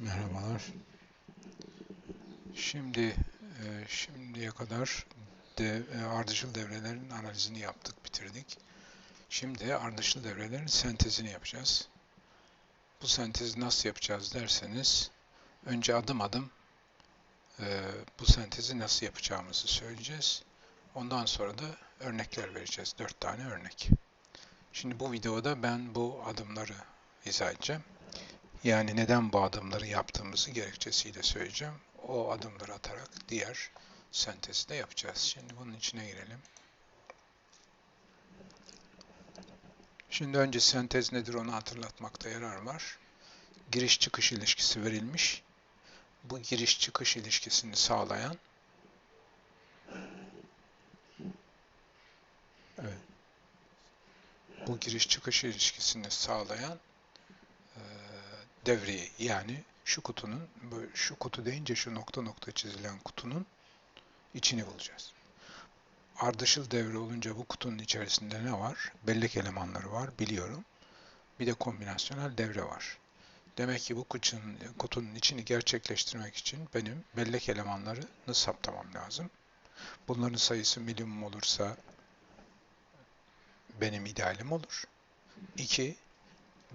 Merhabalar. Şimdi e, şimdiye kadar de, e, ardışıl devrelerin analizini yaptık, bitirdik. Şimdi ardışıl devrelerin sentezini yapacağız. Bu sentezi nasıl yapacağız derseniz önce adım adım e, bu sentezi nasıl yapacağımızı söyleyeceğiz. Ondan sonra da örnekler vereceğiz. Dört tane örnek. Şimdi bu videoda ben bu adımları izah edeceğim. Yani neden bu adımları yaptığımızı gerekçesiyle söyleyeceğim. O adımları atarak diğer sentezi de yapacağız. Şimdi bunun içine girelim. Şimdi önce sentez nedir onu hatırlatmakta yarar var. Giriş çıkış ilişkisi verilmiş. Bu giriş çıkış ilişkisini sağlayan Evet. Bu giriş çıkış ilişkisini sağlayan devreyi yani şu kutunun şu kutu deyince şu nokta nokta çizilen kutunun içini bulacağız. Ardışıl devre olunca bu kutunun içerisinde ne var? Bellek elemanları var biliyorum. Bir de kombinasyonel devre var. Demek ki bu kutunun, kutunun içini gerçekleştirmek için benim bellek elemanlarını saptamam lazım. Bunların sayısı minimum olursa benim idealim olur. 2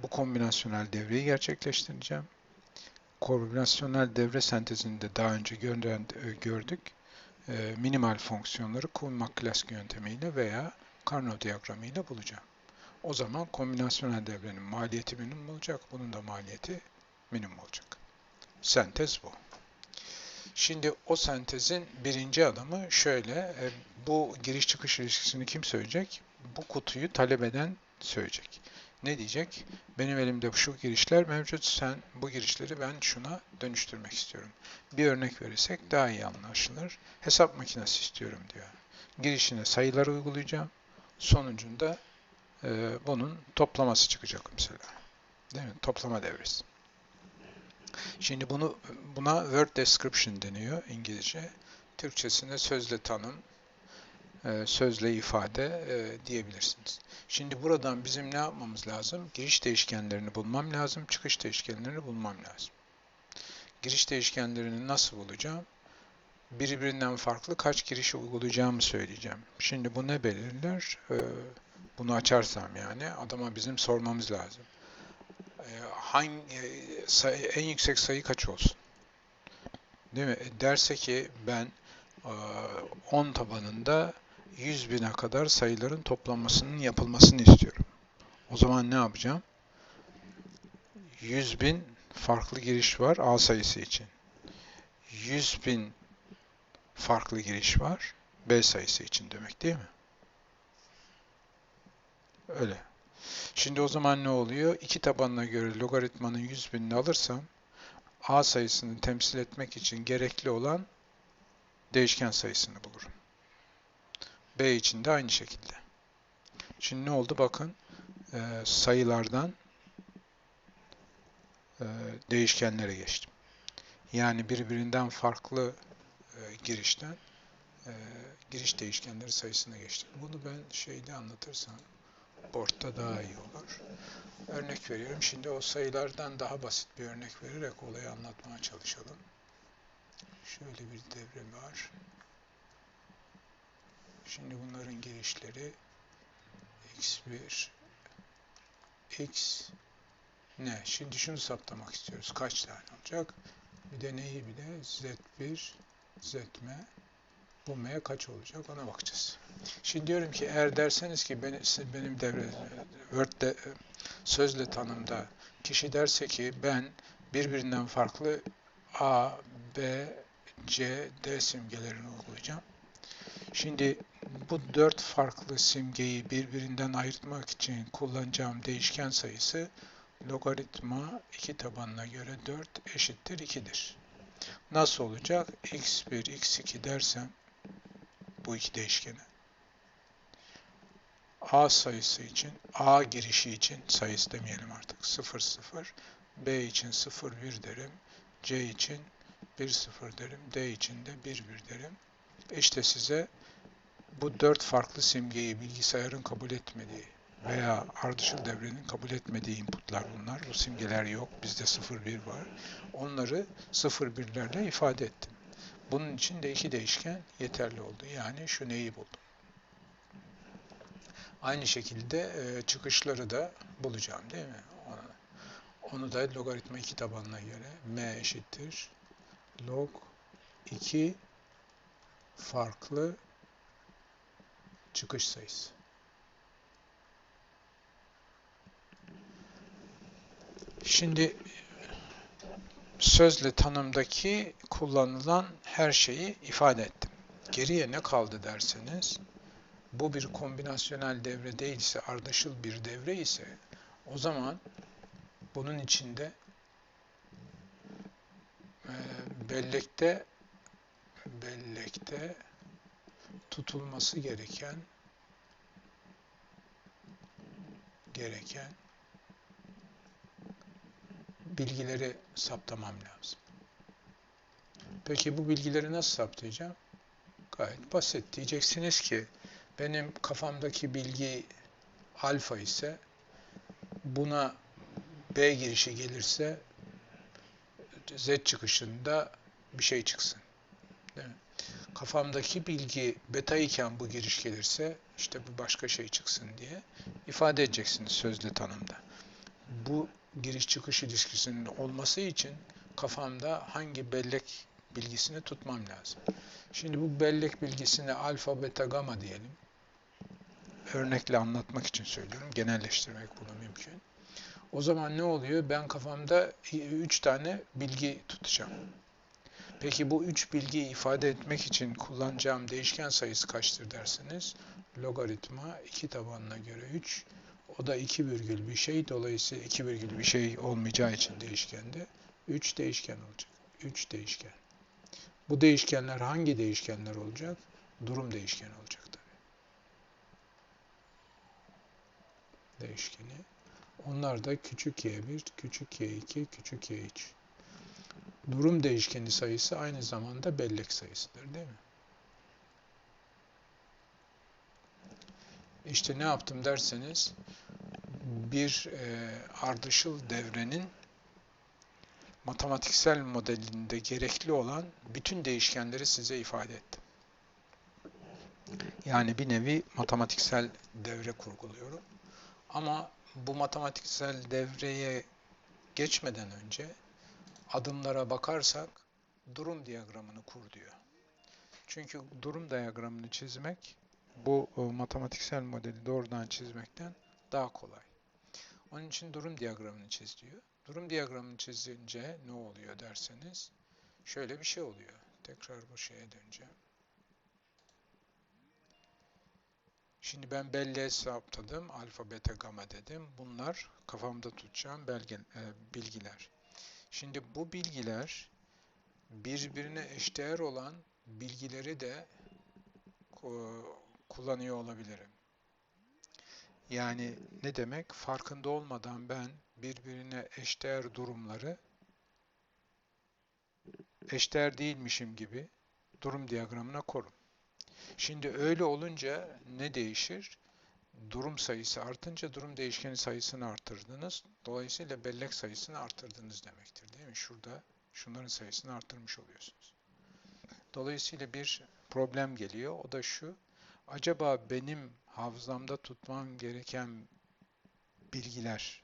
bu kombinasyonel devreyi gerçekleştireceğim. Kombinasyonel devre sentezinde daha önce gördük. E, minimal fonksiyonları Kuhn-Maclaurin yöntemiyle veya Carnot diyagramıyla bulacağım. O zaman kombinasyonel devrenin maliyeti minimum olacak. Bunun da maliyeti minimum olacak. Sentez bu. Şimdi o sentezin birinci adımı şöyle. E, bu giriş çıkış ilişkisini kim söyleyecek? Bu kutuyu talep eden söyleyecek ne diyecek? Benim elimde şu girişler mevcut. Sen bu girişleri ben şuna dönüştürmek istiyorum. Bir örnek verirsek daha iyi anlaşılır. Hesap makinesi istiyorum diyor. Girişine sayıları uygulayacağım. Sonucunda e, bunun toplaması çıkacak mesela. Değil mi? Toplama devresi. Şimdi bunu buna word description deniyor İngilizce. Türkçesinde sözle tanım, sözle ifade e, diyebilirsiniz. Şimdi buradan bizim ne yapmamız lazım? Giriş değişkenlerini bulmam lazım, çıkış değişkenlerini bulmam lazım. Giriş değişkenlerini nasıl bulacağım? Birbirinden farklı kaç giriş uygulayacağımı söyleyeceğim. Şimdi bu ne belirler? E, bunu açarsam yani adama bizim sormamız lazım. Hangi en yüksek sayı kaç olsun? Değil mi? Derse ki ben 10 tabanında 100 bine kadar sayıların toplanmasının yapılmasını istiyorum. O zaman ne yapacağım? 100 bin farklı giriş var A sayısı için. 100 bin farklı giriş var B sayısı için demek değil mi? Öyle. Şimdi o zaman ne oluyor? İki tabanına göre logaritmanın 100 binini alırsam A sayısını temsil etmek için gerekli olan değişken sayısını bulurum. B için de aynı şekilde. Şimdi ne oldu? Bakın e, sayılardan e, değişkenlere geçtim. Yani birbirinden farklı e, girişten e, giriş değişkenleri sayısına geçtim. Bunu ben şeyde anlatırsam board'da daha iyi olur. Örnek veriyorum. Şimdi o sayılardan daha basit bir örnek vererek olayı anlatmaya çalışalım. Şöyle bir devre var. Şimdi bunların girişleri x1 x ne? Şimdi şunu saptamak istiyoruz. Kaç tane olacak? Bir de neyi bir de z1 zm bu m kaç olacak ona bakacağız. Şimdi diyorum ki eğer derseniz ki benim, benim devre Word'de sözle tanımda kişi derse ki ben birbirinden farklı a, b, c, d simgelerini uygulayacağım. Şimdi bu dört farklı simgeyi birbirinden ayırtmak için kullanacağım değişken sayısı logaritma 2 tabanına göre 4 eşittir 2'dir. Nasıl olacak? x1, x2 dersem bu iki değişkeni. A sayısı için, A girişi için sayısı demeyelim artık 0, 0. B için 0, 1 derim. C için 1, 0 derim. D için de 1, 1 derim. İşte size bu dört farklı simgeyi bilgisayarın kabul etmediği veya ardışıl devrenin kabul etmediği inputlar bunlar. Bu simgeler yok. Bizde 0-1 var. Onları 0-1'lerle ifade ettim. Bunun için de iki değişken yeterli oldu. Yani şu neyi buldum. Aynı şekilde e, çıkışları da bulacağım değil mi? Onu, da logaritma 2 tabanına göre m eşittir log 2 farklı çıkış sayısı. Şimdi sözle tanımdaki kullanılan her şeyi ifade ettim. Geriye ne kaldı derseniz, bu bir kombinasyonel devre değilse, ardışıl bir devre ise, o zaman bunun içinde e, bellekte bellekte tutulması gereken gereken bilgileri saptamam lazım. Peki bu bilgileri nasıl saptayacağım? Gayet basit. Diyeceksiniz ki benim kafamdaki bilgi alfa ise buna B girişi gelirse Z çıkışında bir şey çıksın. Değil mi? Kafamdaki bilgi beta iken bu giriş gelirse işte bu başka şey çıksın diye ifade edeceksiniz sözlü tanımda. Bu giriş çıkış ilişkisinin olması için kafamda hangi bellek bilgisini tutmam lazım. Şimdi bu bellek bilgisini alfa, beta, gamma diyelim. Örnekle anlatmak için söylüyorum. Genelleştirmek bunu mümkün. O zaman ne oluyor? Ben kafamda 3 tane bilgi tutacağım. Peki bu 3 bilgiyi ifade etmek için kullanacağım değişken sayısı kaçtır derseniz logaritma 2 tabanına göre 3 o da 2 virgül bir şey. Dolayısıyla 2 virgül bir şey olmayacağı için değişkende 3 değişken olacak. 3 değişken. Bu değişkenler hangi değişkenler olacak? Durum değişkeni olacak tabii. Değişkeni. Onlar da küçük y1, küçük y2, küçük y3. Durum değişkeni sayısı aynı zamanda bellek sayısıdır değil mi? İşte ne yaptım derseniz bir e, ardışıl devrenin matematiksel modelinde gerekli olan bütün değişkenleri size ifade ettim. Yani bir nevi matematiksel devre kurguluyorum. Ama bu matematiksel devreye geçmeden önce adımlara bakarsak durum diyagramını kur diyor. Çünkü durum diyagramını çizmek bu e, matematiksel modeli doğrudan çizmekten daha kolay. Onun için durum diyagramını çiz diyor. Durum diyagramını çizince ne oluyor derseniz şöyle bir şey oluyor. Tekrar bu şeye döneceğim. Şimdi ben belleğe saptadım. Alfa, beta, gamma dedim. Bunlar kafamda tutacağım belge, e, bilgiler. Şimdi bu bilgiler birbirine eşdeğer olan bilgileri de kullanıyor olabilirim. Yani ne demek? Farkında olmadan ben birbirine eşdeğer durumları eşdeğer değilmişim gibi durum diyagramına korum. Şimdi öyle olunca ne değişir? Durum sayısı artınca durum değişkeni sayısını artırdınız. Dolayısıyla bellek sayısını artırdınız demektir değil mi? Şurada şunların sayısını artırmış oluyorsunuz. Dolayısıyla bir problem geliyor. O da şu. Acaba benim hafızamda tutmam gereken bilgiler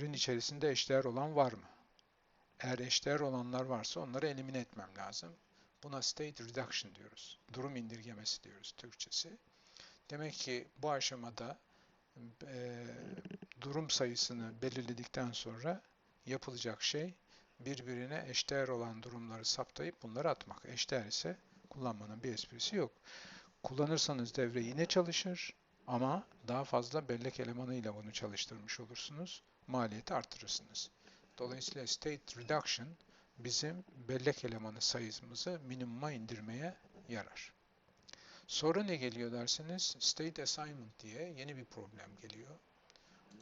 rin içerisinde eşdeğer olan var mı? Eğer eşdeğer olanlar varsa onları elimine etmem lazım. Buna state reduction diyoruz. Durum indirgemesi diyoruz Türkçesi. Demek ki bu aşamada e, durum sayısını belirledikten sonra yapılacak şey birbirine eşdeğer olan durumları saptayıp bunları atmak. Eşdeğer ise kullanmanın bir esprisi yok. Kullanırsanız devre yine çalışır ama daha fazla bellek elemanıyla bunu çalıştırmış olursunuz. Maliyeti artırırsınız. Dolayısıyla state reduction bizim bellek elemanı sayımızı minimuma indirmeye yarar. Sonra ne geliyor derseniz state assignment diye yeni bir problem geliyor.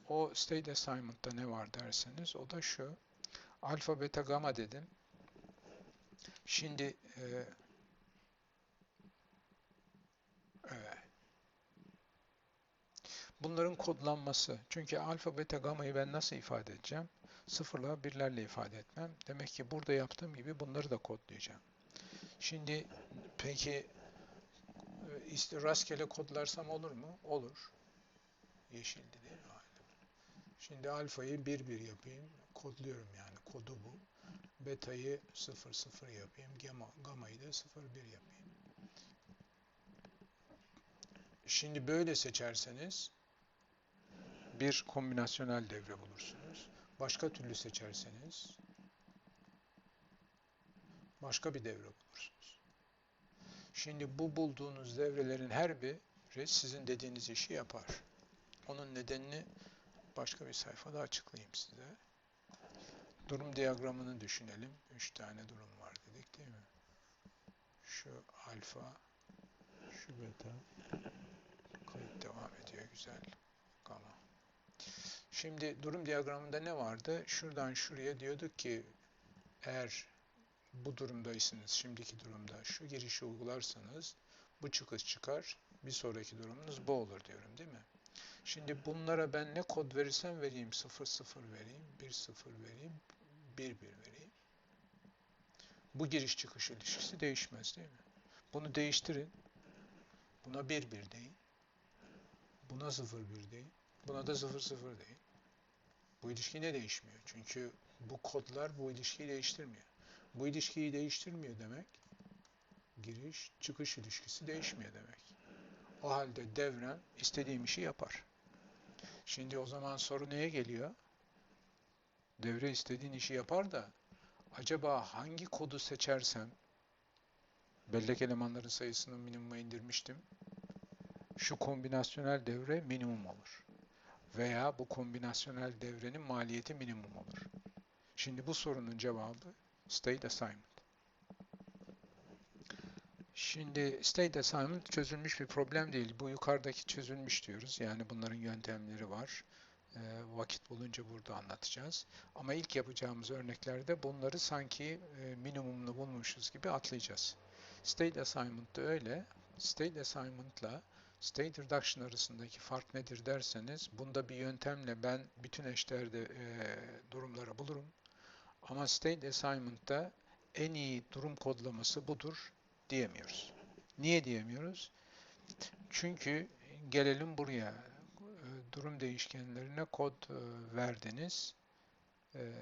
O state assignment'ta ne var derseniz o da şu. Alfa, beta, gamma dedim. Şimdi e, evet. Bunların kodlanması. Çünkü alfa, beta, gamayı ben nasıl ifade edeceğim? Sıfırla birlerle ifade etmem. Demek ki burada yaptığım gibi bunları da kodlayacağım. Şimdi peki e, işte rastgele kodlarsam olur mu? Olur. Yeşildi değil mi? Şimdi alfayı 1 1 yapayım. Kodluyorum yani. Kodu bu. Beta'yı 0 0 yapayım. Gamma, gamma'yı da 0 1 yapayım. Şimdi böyle seçerseniz bir kombinasyonel devre bulursunuz. Başka türlü seçerseniz başka bir devre bulursunuz. Şimdi bu bulduğunuz devrelerin her biri sizin dediğiniz işi yapar. Onun nedenini başka bir sayfada açıklayayım size. Durum diyagramını düşünelim. Üç tane durum var dedik değil mi? Şu alfa, şu beta, kayıt devam ediyor güzel. Gamma. Şimdi durum diyagramında ne vardı? Şuradan şuraya diyorduk ki eğer bu durumdaysınız, şimdiki durumda şu girişi uygularsanız bu çıkış çıkar, bir sonraki durumunuz bu olur diyorum değil mi? Şimdi bunlara ben ne kod verirsem vereyim, 0 0 vereyim, 1 0 vereyim, 1 1 vereyim. Bu giriş çıkış ilişkisi değişmez değil mi? Bunu değiştirin. Buna 1 1 deyin. Buna 0 1 deyin. Buna da 0 0 deyin. Bu ilişki ne değişmiyor? Çünkü bu kodlar bu ilişkiyi değiştirmiyor. Bu ilişkiyi değiştirmiyor demek, giriş çıkış ilişkisi değişmiyor demek. O halde devrem istediğim işi yapar. Şimdi o zaman soru neye geliyor? Devre istediğin işi yapar da acaba hangi kodu seçersem bellek elemanların sayısını minimuma indirmiştim. Şu kombinasyonel devre minimum olur. Veya bu kombinasyonel devrenin maliyeti minimum olur. Şimdi bu sorunun cevabı state assignment. Şimdi state assignment çözülmüş bir problem değil. Bu yukarıdaki çözülmüş diyoruz. Yani bunların yöntemleri var. E, vakit bulunca burada anlatacağız. Ama ilk yapacağımız örneklerde bunları sanki e, minimumunu bulmuşuz gibi atlayacağız. State assignment da öyle. State assignment ile state reduction arasındaki fark nedir derseniz bunda bir yöntemle ben bütün eşdeğerde e, durumları bulurum. Ama state assignment'ta en iyi durum kodlaması budur diyemiyoruz. Niye diyemiyoruz? Çünkü gelelim buraya. E, durum değişkenlerine kod e, verdiniz. E,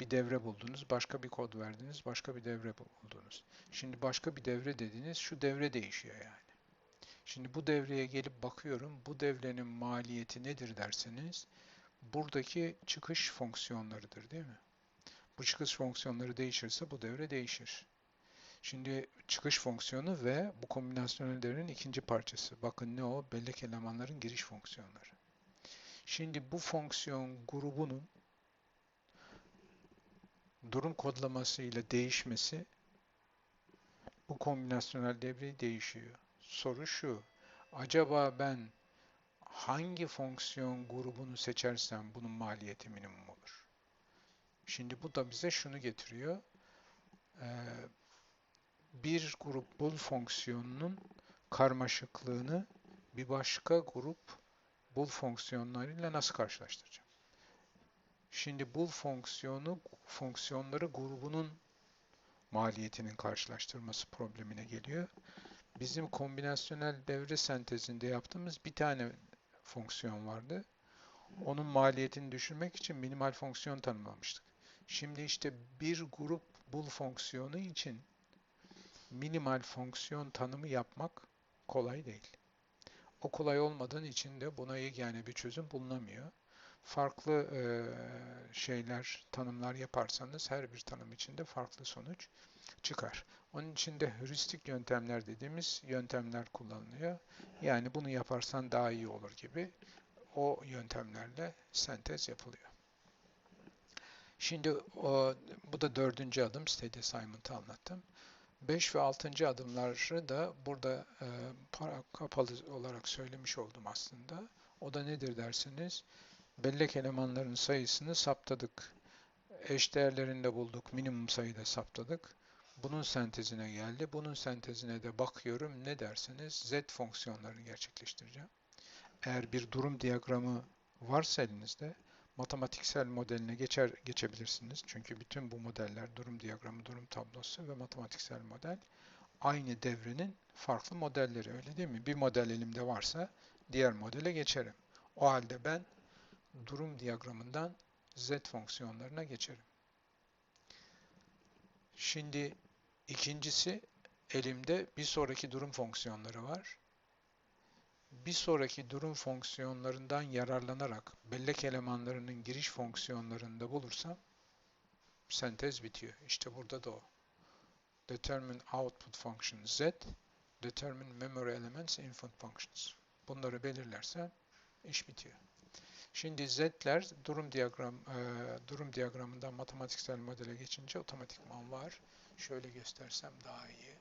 bir devre buldunuz. Başka bir kod verdiniz. Başka bir devre buldunuz. Şimdi başka bir devre dediniz. Şu devre değişiyor yani. Şimdi bu devreye gelip bakıyorum. Bu devrenin maliyeti nedir derseniz buradaki çıkış fonksiyonlarıdır değil mi? Bu çıkış fonksiyonları değişirse bu devre değişir. Şimdi çıkış fonksiyonu ve bu kombinasyonel devrenin ikinci parçası. Bakın ne o? Bellek elemanların giriş fonksiyonları. Şimdi bu fonksiyon grubunun durum kodlaması ile değişmesi bu kombinasyonel devreyi değişiyor. Soru şu. Acaba ben hangi fonksiyon grubunu seçersem bunun maliyeti minimum olur? Şimdi bu da bize şunu getiriyor. Ee, bir grup bul fonksiyonunun karmaşıklığını bir başka grup bul fonksiyonlarıyla nasıl karşılaştıracağım? Şimdi bul fonksiyonu fonksiyonları grubunun maliyetinin karşılaştırması problemine geliyor. Bizim kombinasyonel devre sentezinde yaptığımız bir tane fonksiyon vardı. Onun maliyetini düşürmek için minimal fonksiyon tanımlamıştık. Şimdi işte bir grup bul fonksiyonu için minimal fonksiyon tanımı yapmak kolay değil. O kolay olmadığın için de buna yegane bir çözüm bulunamıyor. Farklı e, şeyler, tanımlar yaparsanız her bir tanım içinde farklı sonuç çıkar. Onun için de heuristik yöntemler dediğimiz yöntemler kullanılıyor. Yani bunu yaparsan daha iyi olur gibi o yöntemlerle sentez yapılıyor. Şimdi o, bu da dördüncü adım state assignment'ı anlattım. 5 ve 6. adımları da burada e, para kapalı olarak söylemiş oldum aslında. O da nedir dersiniz? Bellek elemanların sayısını saptadık. Eş değerlerinde bulduk. Minimum sayıda saptadık. Bunun sentezine geldi. Bunun sentezine de bakıyorum. Ne dersiniz? Z fonksiyonlarını gerçekleştireceğim. eğer bir durum diyagramı varsa elinizde matematiksel modeline geçer geçebilirsiniz. Çünkü bütün bu modeller durum diyagramı, durum tablosu ve matematiksel model aynı devrenin farklı modelleri öyle değil mi? Bir model elimde varsa diğer modele geçerim. O halde ben durum diyagramından z fonksiyonlarına geçerim. Şimdi ikincisi elimde bir sonraki durum fonksiyonları var. Bir sonraki durum fonksiyonlarından yararlanarak bellek elemanlarının giriş fonksiyonlarını da bulursam sentez bitiyor. İşte burada da o. Determine output function z, determine memory elements input functions. Bunları belirlersem iş bitiyor. Şimdi z'ler durum diyagram e, durum diyagramından matematiksel modele geçince otomatikman var. Şöyle göstersem daha iyi.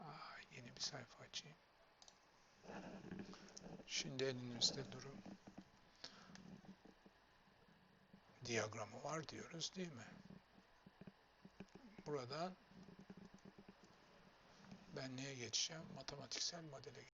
Aa, yeni bir sayfa açayım. Şimdi elinizde durum diyagramı var diyoruz değil mi? Buradan ben neye geçeceğim? Matematiksel modele